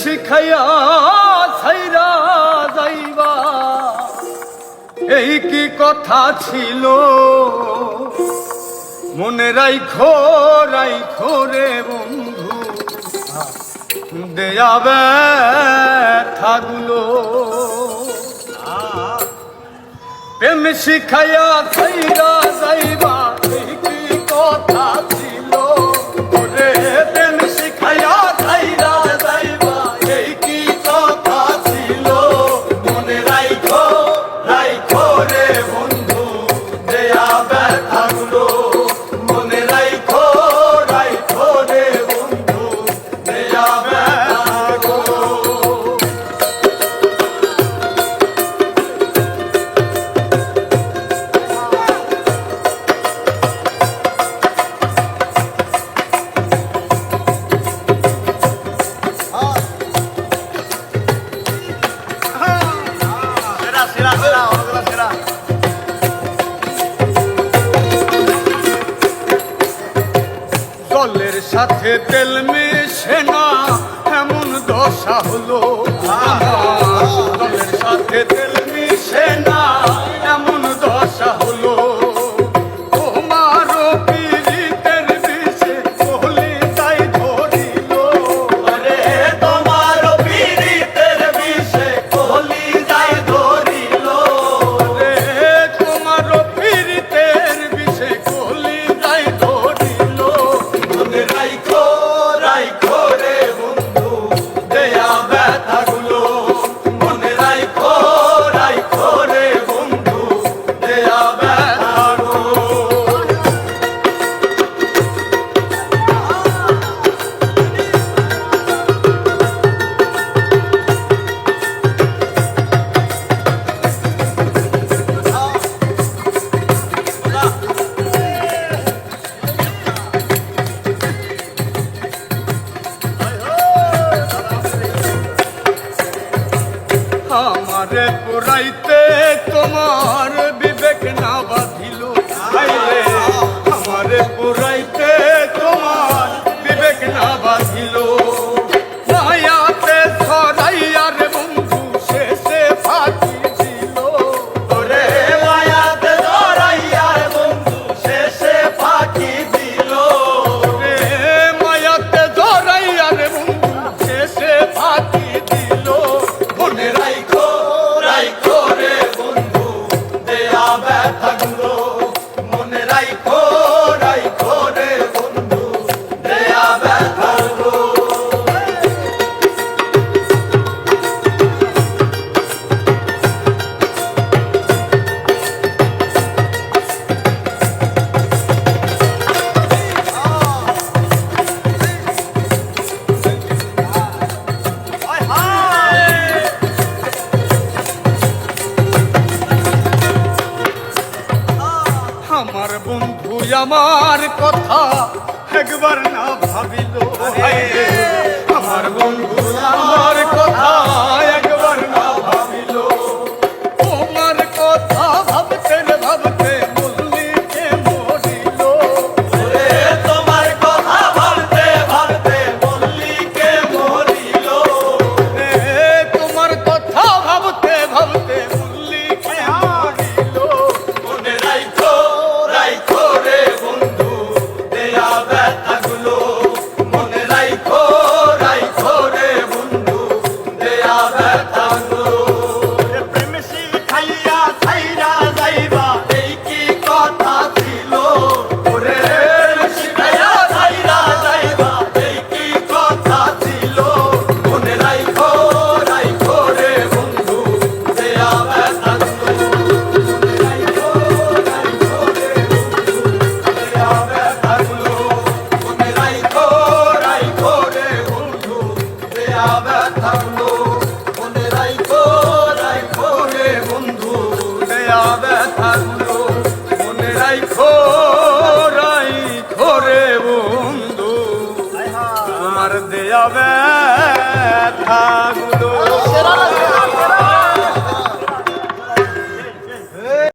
শিখাইয়া ছাইরা যাইবা। এই কি কথা ছিল? মনে রাইখো রাইখো রে বন্ধু। দেয়া ব্যথাগুলো প্রেম শিখাইয়া ছাইরা যাইবা, এই কি কথা জলের সাথে তেল মেশে না এমন দশা হলো। জলের সাথে তেল মিশে না আমারে পুরাইতে তোমার বিবেক না বাঁধিল। আমারে পুরাই আমার কথা একবার না ভাবিল। আমার বন্ধু আমার আমার দেয়া ব্যথা